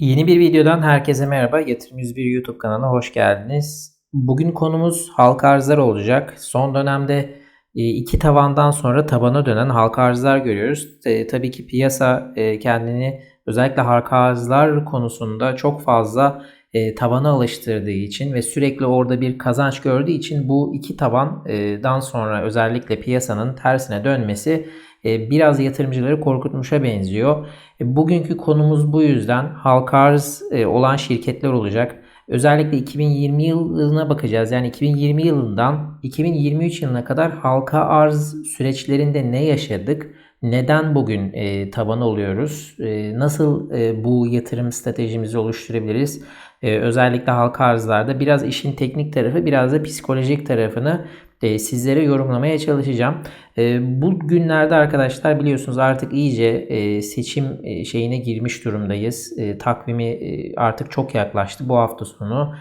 Yeni bir videodan herkese merhaba. Yatırım 101 YouTube kanalına hoş geldiniz. Bugün konumuz halka arzlar olacak. Son dönemde e, iki tavandan sonra tabana dönen halka arzlar görüyoruz. E, tabii ki piyasa e, kendini özellikle halka arzlar konusunda çok fazla e, tabana alıştırdığı için ve sürekli orada bir kazanç gördüğü için bu iki tabandan sonra özellikle piyasanın tersine dönmesi biraz yatırımcıları korkutmuşa benziyor. E, bugünkü konumuz bu yüzden halka arz e, olan şirketler olacak. Özellikle 2020 yılına bakacağız. Yani 2020 yılından 2023 yılına kadar halka arz süreçlerinde ne yaşadık? Neden bugün e, taban oluyoruz? E, nasıl e, bu yatırım stratejimizi oluşturabiliriz? E, özellikle halka arzlarda biraz işin teknik tarafı biraz da psikolojik tarafını e, sizlere yorumlamaya çalışacağım. E, bu günlerde arkadaşlar biliyorsunuz artık iyice e, seçim şeyine girmiş durumdayız. Takvimi artık çok yaklaştı. Bu hafta sonu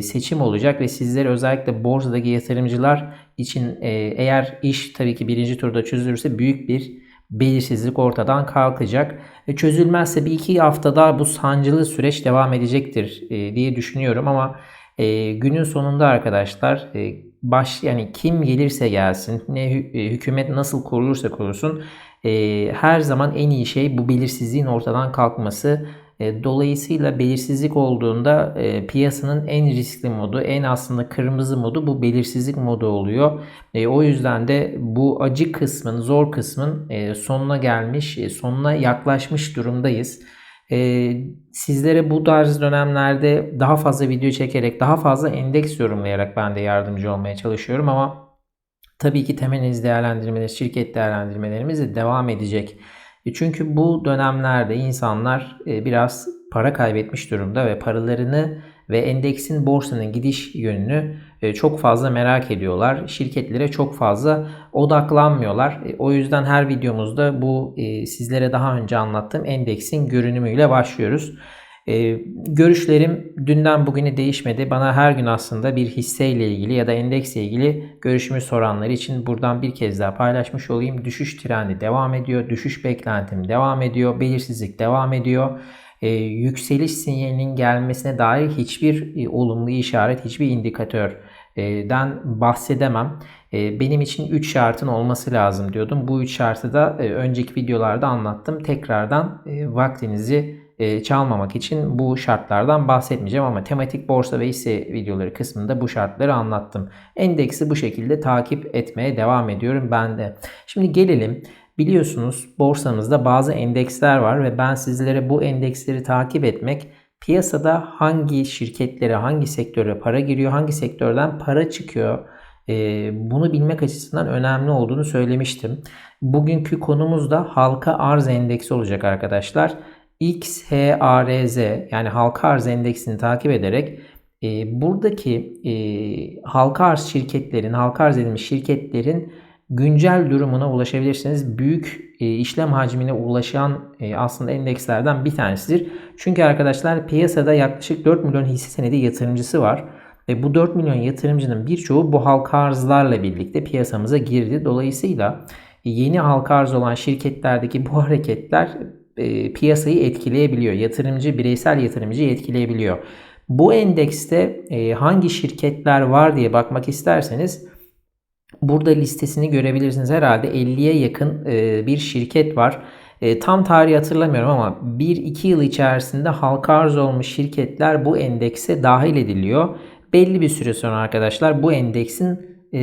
seçim olacak ve sizlere özellikle borsadaki yatırımcılar için eğer iş tabii ki birinci turda çözülürse büyük bir belirsizlik ortadan kalkacak. Çözülmezse bir iki haftada bu sancılı süreç devam edecektir diye düşünüyorum ama günün sonunda arkadaşlar baş yani kim gelirse gelsin ne e, hükümet nasıl kurulursa kurulsun e, her zaman en iyi şey bu belirsizliğin ortadan kalkması. E, dolayısıyla belirsizlik olduğunda e, piyasanın en riskli modu, en aslında kırmızı modu bu belirsizlik modu oluyor. E, o yüzden de bu acı kısmın, zor kısmın e, sonuna gelmiş, e, sonuna yaklaşmış durumdayız. Ee, sizlere bu tarz dönemlerde daha fazla video çekerek, daha fazla endeks yorumlayarak ben de yardımcı olmaya çalışıyorum ama tabii ki temel değerlendirmeler, şirket değerlendirmelerimiz de devam edecek. E, çünkü bu dönemlerde insanlar e, biraz para kaybetmiş durumda ve paralarını ve endeksin borsanın gidiş yönünü e, çok fazla merak ediyorlar. Şirketlere çok fazla odaklanmıyorlar. O yüzden her videomuzda bu sizlere daha önce anlattığım endeksin görünümüyle başlıyoruz. görüşlerim dünden bugüne değişmedi. Bana her gün aslında bir hisseyle ilgili ya da endeksle ilgili görüşümü soranlar için buradan bir kez daha paylaşmış olayım. Düşüş trendi devam ediyor. Düşüş beklentim devam ediyor. Belirsizlik devam ediyor e, yükseliş sinyalinin gelmesine dair hiçbir e, olumlu işaret, hiçbir indikatörden bahsedemem. E, benim için 3 şartın olması lazım diyordum. Bu 3 şartı da e, önceki videolarda anlattım. Tekrardan e, vaktinizi çalmamak için bu şartlardan bahsetmeyeceğim ama tematik borsa ve hisse videoları kısmında bu şartları anlattım. Endeksi bu şekilde takip etmeye devam ediyorum ben de. Şimdi gelelim Biliyorsunuz borsamızda bazı endeksler var ve ben sizlere bu endeksleri takip etmek piyasada hangi şirketlere, hangi sektöre para giriyor, hangi sektörden para çıkıyor bunu bilmek açısından önemli olduğunu söylemiştim. Bugünkü konumuz da halka arz endeksi olacak arkadaşlar. XHARZ yani halka arz endeksini takip ederek buradaki halka arz şirketlerin, halka arz edilmiş şirketlerin güncel durumuna ulaşabilirsiniz. Büyük e, işlem hacmine ulaşan e, aslında endekslerden bir tanesidir. Çünkü arkadaşlar piyasada yaklaşık 4 milyon hisse senedi yatırımcısı var. Ve bu 4 milyon yatırımcının birçoğu bu halka arzlarla birlikte piyasamıza girdi. Dolayısıyla yeni halka arz olan şirketlerdeki bu hareketler e, piyasayı etkileyebiliyor. Yatırımcı, bireysel yatırımcıyı etkileyebiliyor. Bu endekste e, hangi şirketler var diye bakmak isterseniz Burada listesini görebilirsiniz. Herhalde 50'ye yakın e, bir şirket var. E, tam tarihi hatırlamıyorum ama 1-2 yıl içerisinde halka arz olmuş şirketler bu endekse dahil ediliyor. Belli bir süre sonra arkadaşlar bu endeksin e,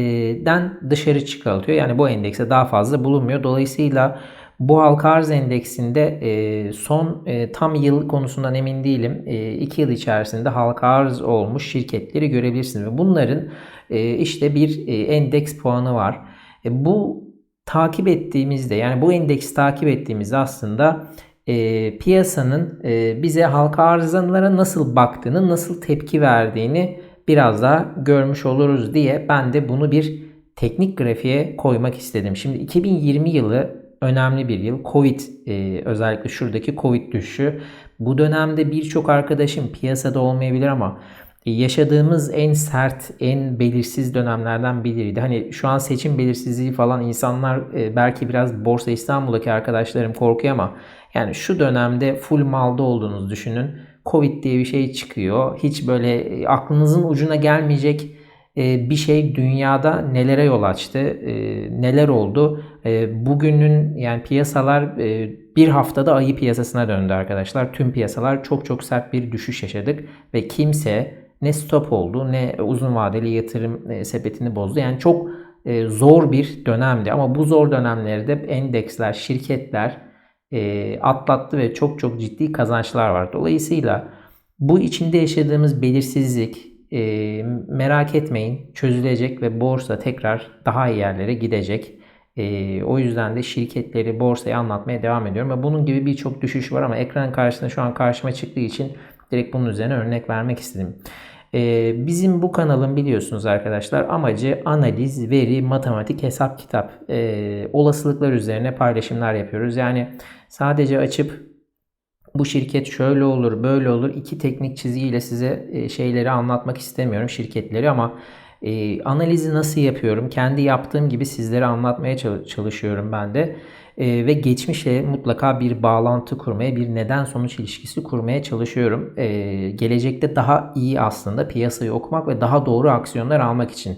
den dışarı çıkartıyor. Yani bu endekse daha fazla bulunmuyor. Dolayısıyla bu halka arz endeksinde son tam yıl konusundan emin değilim. 2 yıl içerisinde halka arz olmuş şirketleri görebilirsiniz. Ve bunların e, işte bir e, endeks puanı var. E, bu takip ettiğimizde yani bu endeksi takip ettiğimizde aslında e, piyasanın e, bize halka arızalara nasıl baktığını, nasıl tepki verdiğini biraz daha görmüş oluruz diye ben de bunu bir teknik grafiğe koymak istedim. Şimdi 2020 yılı önemli bir yıl. Covid e, özellikle şuradaki Covid düşüşü. Bu dönemde birçok arkadaşım piyasada olmayabilir ama yaşadığımız en sert, en belirsiz dönemlerden biriydi. Hani şu an seçim belirsizliği falan insanlar e, belki biraz Borsa İstanbul'daki arkadaşlarım korkuyor ama yani şu dönemde full malda olduğunuzu düşünün. Covid diye bir şey çıkıyor. Hiç böyle e, aklınızın ucuna gelmeyecek e, bir şey dünyada nelere yol açtı, neler oldu. Bugünün yani piyasalar bir haftada ayı piyasasına döndü arkadaşlar. Tüm piyasalar çok çok sert bir düşüş yaşadık ve kimse ne stop oldu ne uzun vadeli yatırım sepetini bozdu. Yani çok zor bir dönemdi ama bu zor dönemlerde endeksler, şirketler atlattı ve çok çok ciddi kazançlar var. Dolayısıyla bu içinde yaşadığımız belirsizlik e, merak etmeyin çözülecek ve borsa tekrar daha iyi yerlere gidecek. E, o yüzden de şirketleri borsayı anlatmaya devam ediyorum. Ve bunun gibi birçok düşüş var ama ekran karşısında şu an karşıma çıktığı için direkt bunun üzerine örnek vermek istedim. E, bizim bu kanalın biliyorsunuz arkadaşlar amacı analiz, veri, matematik, hesap, kitap, e, olasılıklar üzerine paylaşımlar yapıyoruz. Yani sadece açıp bu şirket şöyle olur, böyle olur. İki teknik çizgiyle size e, şeyleri anlatmak istemiyorum şirketleri ama e, analizi nasıl yapıyorum? Kendi yaptığım gibi sizlere anlatmaya çalışıyorum ben de. E, ve geçmişle mutlaka bir bağlantı kurmaya, bir neden sonuç ilişkisi kurmaya çalışıyorum. E, gelecekte daha iyi aslında piyasayı okumak ve daha doğru aksiyonlar almak için.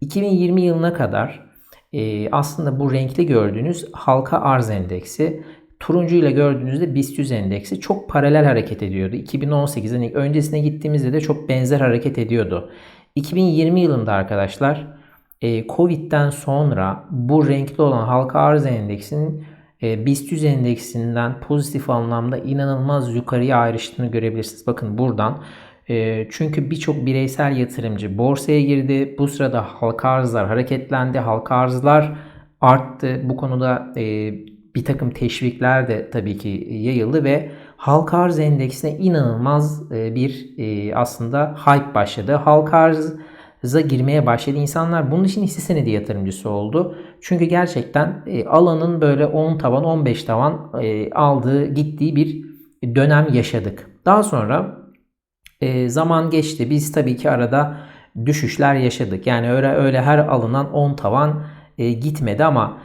2020 yılına kadar e, aslında bu renkli gördüğünüz halka arz endeksi turuncu ile gördüğünüzde BIST 100 endeksi çok paralel hareket ediyordu. 2018'den öncesine gittiğimizde de çok benzer hareket ediyordu. 2020 yılında arkadaşlar e, Covid'den sonra bu renkli olan halka arz endeksinin e, BIST 100 endeksinden pozitif anlamda inanılmaz yukarıya ayrıştığını görebilirsiniz. Bakın buradan e, çünkü birçok bireysel yatırımcı borsaya girdi. Bu sırada halka arzlar hareketlendi. Halka arzlar arttı. Bu konuda bir takım teşvikler de tabii ki yayıldı ve halka arz endeksine inanılmaz e, bir e, aslında hype başladı. Halka arza girmeye başladı insanlar. Bunun için hisse senedi yatırımcısı oldu. Çünkü gerçekten e, alanın böyle 10 tavan 15 tavan aldığı gittiği bir dönem yaşadık. Daha sonra zaman geçti. Biz tabii ki arada düşüşler yaşadık. Yani öyle öyle her alınan 10 tavan gitmedi ama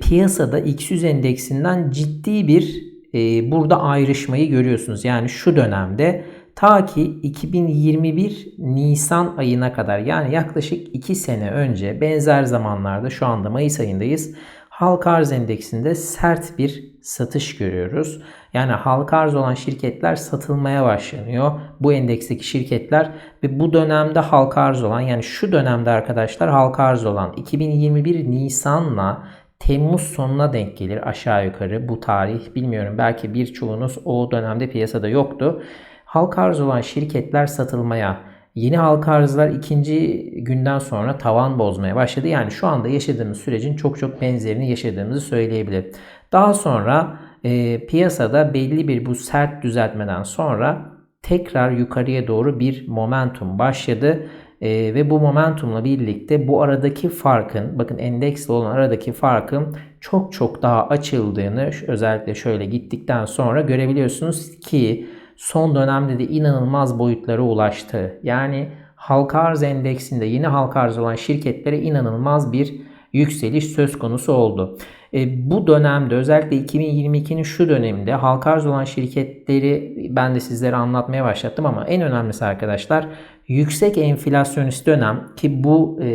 piyasada X100 endeksinden ciddi bir e, burada ayrışmayı görüyorsunuz. Yani şu dönemde ta ki 2021 Nisan ayına kadar yani yaklaşık 2 sene önce benzer zamanlarda şu anda Mayıs ayındayız. Halka arz endeksinde sert bir satış görüyoruz. Yani halka arz olan şirketler satılmaya başlanıyor. Bu endeksteki şirketler ve bu dönemde halka arz olan yani şu dönemde arkadaşlar halka arz olan 2021 Nisan'la Temmuz sonuna denk gelir aşağı yukarı bu tarih. Bilmiyorum belki birçoğunuz o dönemde piyasada yoktu. Halka arz olan şirketler satılmaya, yeni halka arzlar ikinci günden sonra tavan bozmaya başladı. Yani şu anda yaşadığımız sürecin çok çok benzerini yaşadığımızı söyleyebilir. Daha sonra e, piyasada belli bir bu sert düzeltmeden sonra tekrar yukarıya doğru bir momentum başladı e, ve bu momentumla birlikte bu aradaki farkın bakın endeksle olan aradaki farkın çok çok daha açıldığını özellikle şöyle gittikten sonra görebiliyorsunuz ki son dönemde de inanılmaz boyutlara ulaştı. Yani halka arz endeksinde yeni halka arz olan şirketlere inanılmaz bir yükseliş söz konusu oldu. E, bu dönemde özellikle 2022'nin şu döneminde halka arz olan şirketleri ben de sizlere anlatmaya başlattım ama en önemlisi arkadaşlar yüksek enflasyonist dönem ki bu e,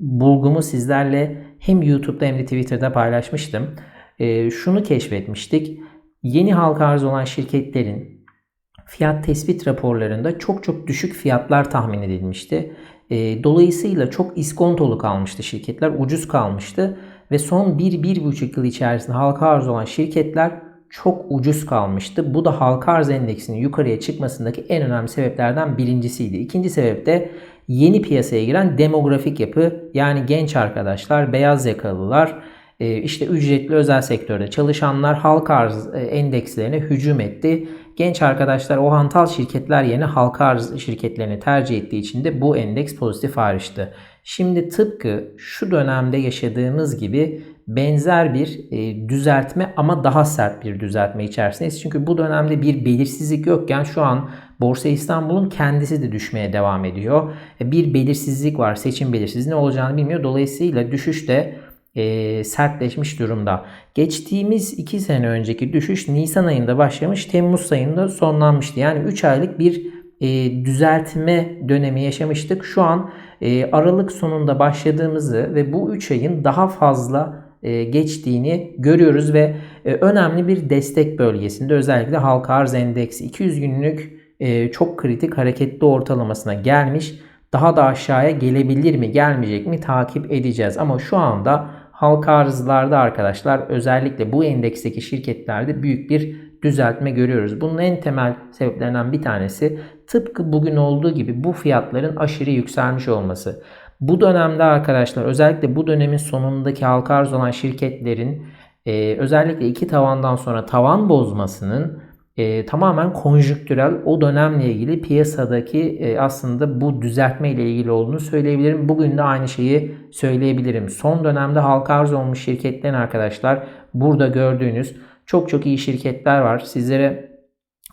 bulgumu sizlerle hem YouTube'da hem de Twitter'da paylaşmıştım. E, şunu keşfetmiştik. Yeni halka arz olan şirketlerin fiyat tespit raporlarında çok çok düşük fiyatlar tahmin edilmişti. E, dolayısıyla çok iskontolu kalmıştı şirketler, ucuz kalmıştı ve son 1-1,5 yıl içerisinde halka arz olan şirketler çok ucuz kalmıştı. Bu da halka arz endeksinin yukarıya çıkmasındaki en önemli sebeplerden birincisiydi. İkinci sebep de yeni piyasaya giren demografik yapı yani genç arkadaşlar, beyaz yakalılar, e, işte ücretli özel sektörde çalışanlar halka arz e, endekslerine hücum etti. Genç arkadaşlar o hantal şirketler yerine halka arz şirketlerini tercih ettiği için de bu endeks pozitif ayrıştı. Şimdi tıpkı şu dönemde yaşadığımız gibi benzer bir e, düzeltme ama daha sert bir düzeltme içerisindeyiz. Çünkü bu dönemde bir belirsizlik yokken şu an Borsa İstanbul'un kendisi de düşmeye devam ediyor. E, bir belirsizlik var. Seçim belirsizliği ne olacağını bilmiyor. Dolayısıyla düşüş de e, sertleşmiş durumda. Geçtiğimiz 2 sene önceki düşüş Nisan ayında başlamış, Temmuz ayında sonlanmıştı. Yani 3 aylık bir e, düzeltme dönemi yaşamıştık. Şu an e, Aralık sonunda başladığımızı ve bu 3 ayın daha fazla e, geçtiğini görüyoruz ve e, önemli bir destek bölgesinde özellikle halka arz endeksi 200 günlük e, çok kritik hareketli ortalamasına gelmiş. Daha da aşağıya gelebilir mi gelmeyecek mi takip edeceğiz. Ama şu anda halka arzlarda arkadaşlar özellikle bu endeksteki şirketlerde büyük bir düzeltme görüyoruz. Bunun en temel sebeplerinden bir tanesi tıpkı bugün olduğu gibi bu fiyatların aşırı yükselmiş olması. Bu dönemde arkadaşlar özellikle bu dönemin sonundaki halka arz olan şirketlerin e, özellikle iki tavandan sonra tavan bozmasının e, tamamen konjüktürel o dönemle ilgili piyasadaki e, aslında bu düzeltme ile ilgili olduğunu söyleyebilirim. Bugün de aynı şeyi söyleyebilirim. Son dönemde halka arz olmuş şirketlerin arkadaşlar burada gördüğünüz çok çok iyi şirketler var. Sizlere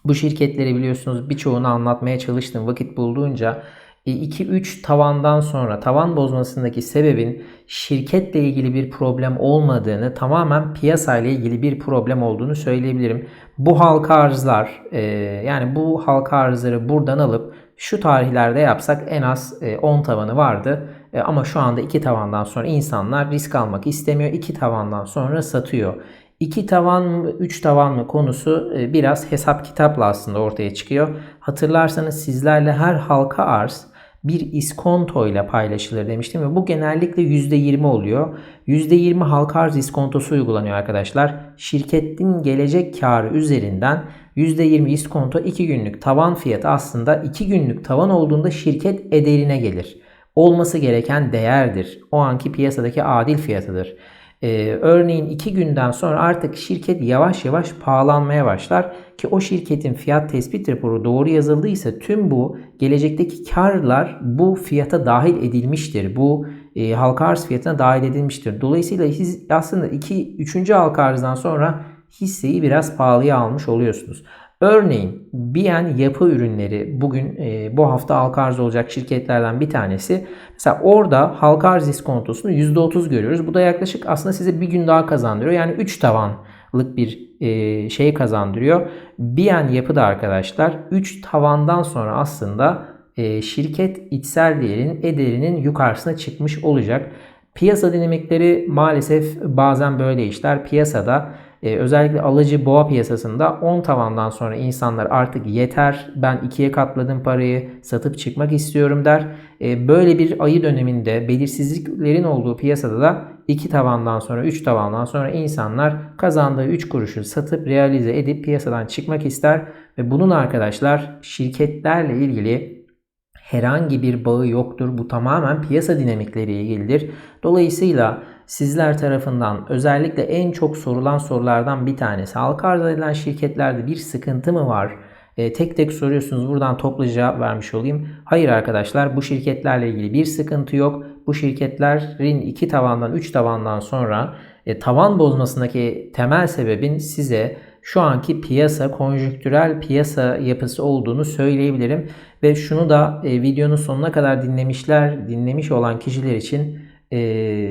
bu şirketleri biliyorsunuz birçoğunu anlatmaya çalıştım vakit bulduğunca. 2-3 e, tavandan sonra tavan bozmasındaki sebebin şirketle ilgili bir problem olmadığını tamamen piyasayla ilgili bir problem olduğunu söyleyebilirim. Bu halka arzlar e, yani bu halka arzları buradan alıp şu tarihlerde yapsak en az 10 e, tavanı vardı. Ama şu anda 2 tavandan sonra insanlar risk almak istemiyor. 2 tavandan sonra satıyor. 2 tavan mı 3 tavan mı konusu biraz hesap kitapla aslında ortaya çıkıyor. Hatırlarsanız sizlerle her halka arz bir iskonto ile paylaşılır demiştim ve bu genellikle %20 oluyor. %20 halka arz iskontosu uygulanıyor arkadaşlar. Şirketin gelecek karı üzerinden %20 iskonto 2 günlük tavan fiyatı aslında 2 günlük tavan olduğunda şirket ederine gelir. Olması gereken değerdir. O anki piyasadaki adil fiyatıdır. Ee, örneğin 2 günden sonra artık şirket yavaş yavaş pahalanmaya başlar ki o şirketin fiyat tespit raporu doğru yazıldıysa tüm bu gelecekteki karlar bu fiyata dahil edilmiştir. Bu e, halka arz fiyatına dahil edilmiştir. Dolayısıyla his, aslında 2 3. halka arzdan sonra hisseyi biraz pahalıya almış oluyorsunuz. Örneğin BN yapı ürünleri bugün e, bu hafta halka arz olacak şirketlerden bir tanesi. Mesela orada halka arz iskontosunu %30 görüyoruz. Bu da yaklaşık aslında size bir gün daha kazandırıyor. Yani 3 tavanlık bir e, şey kazandırıyor. BN yapı da arkadaşlar 3 tavandan sonra aslında e, şirket içsel değerin ederinin yukarısına çıkmış olacak. Piyasa dinamikleri maalesef bazen böyle işler. Piyasada e, özellikle alıcı boğa piyasasında 10 tavandan sonra insanlar artık yeter ben ikiye katladım parayı satıp çıkmak istiyorum der. E, böyle bir ayı döneminde belirsizliklerin olduğu piyasada da 2 tavandan sonra 3 tavandan sonra insanlar kazandığı 3 kuruşu satıp realize edip piyasadan çıkmak ister ve bunun arkadaşlar şirketlerle ilgili herhangi bir bağı yoktur. Bu tamamen piyasa dinamikleri ilgilidir. Dolayısıyla sizler tarafından özellikle en çok sorulan sorulardan bir tanesi. Halka arz edilen şirketlerde bir sıkıntı mı var? E, tek tek soruyorsunuz. Buradan toplu cevap vermiş olayım. Hayır arkadaşlar bu şirketlerle ilgili bir sıkıntı yok. Bu şirketlerin iki tavandan üç tavandan sonra e, tavan bozmasındaki temel sebebin size şu anki piyasa, konjüktürel piyasa yapısı olduğunu söyleyebilirim. Ve şunu da e, videonun sonuna kadar dinlemişler, dinlemiş olan kişiler için e,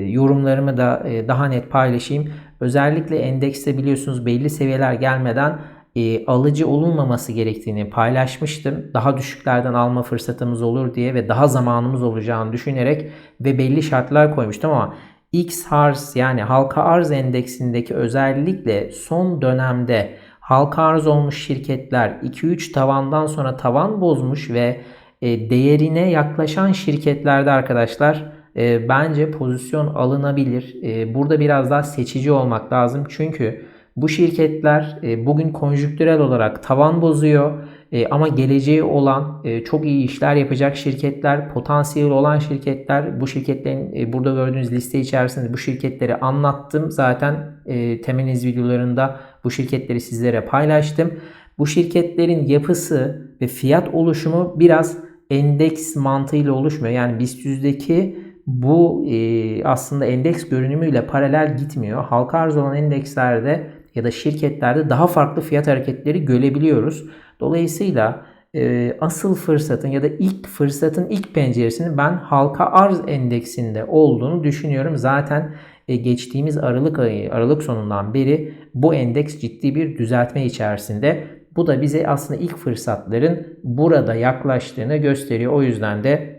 yorumlarımı da e, daha net paylaşayım. Özellikle endekste biliyorsunuz belli seviyeler gelmeden e, alıcı olunmaması gerektiğini paylaşmıştım. Daha düşüklerden alma fırsatımız olur diye ve daha zamanımız olacağını düşünerek ve belli şartlar koymuştum ama X arz yani halka arz endeksindeki özellikle son dönemde halka arz olmuş şirketler 2-3 tavandan sonra tavan bozmuş ve e, değerine yaklaşan şirketlerde arkadaşlar e, bence pozisyon alınabilir. E, burada biraz daha seçici olmak lazım. Çünkü bu şirketler e, bugün konjüktürel olarak tavan bozuyor. E, ama geleceği olan e, çok iyi işler yapacak şirketler, potansiyel olan şirketler. Bu şirketlerin e, burada gördüğünüz liste içerisinde bu şirketleri anlattım. Zaten e, temeniz videolarında bu şirketleri sizlere paylaştım. Bu şirketlerin yapısı ve fiyat oluşumu biraz endeks mantığıyla oluşmuyor. Yani BIST 100'deki bu e, aslında endeks görünümüyle paralel gitmiyor. Halka arz olan endekslerde ya da şirketlerde daha farklı fiyat hareketleri görebiliyoruz. Dolayısıyla e, asıl fırsatın ya da ilk fırsatın ilk penceresinin ben halka arz endeksinde olduğunu düşünüyorum. Zaten e, geçtiğimiz Aralık ayı, Aralık sonundan beri bu endeks ciddi bir düzeltme içerisinde. Bu da bize aslında ilk fırsatların burada yaklaştığını gösteriyor. O yüzden de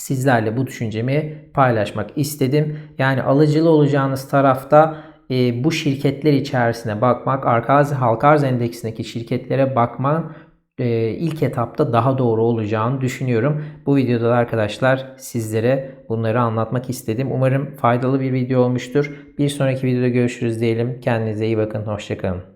sizlerle bu düşüncemi paylaşmak istedim. Yani alıcılı olacağınız tarafta e, bu şirketler içerisine bakmak, arka halka arz endeksindeki şirketlere bakman e, ilk etapta daha doğru olacağını düşünüyorum. Bu videoda da arkadaşlar sizlere bunları anlatmak istedim. Umarım faydalı bir video olmuştur. Bir sonraki videoda görüşürüz diyelim. Kendinize iyi bakın. Hoşçakalın.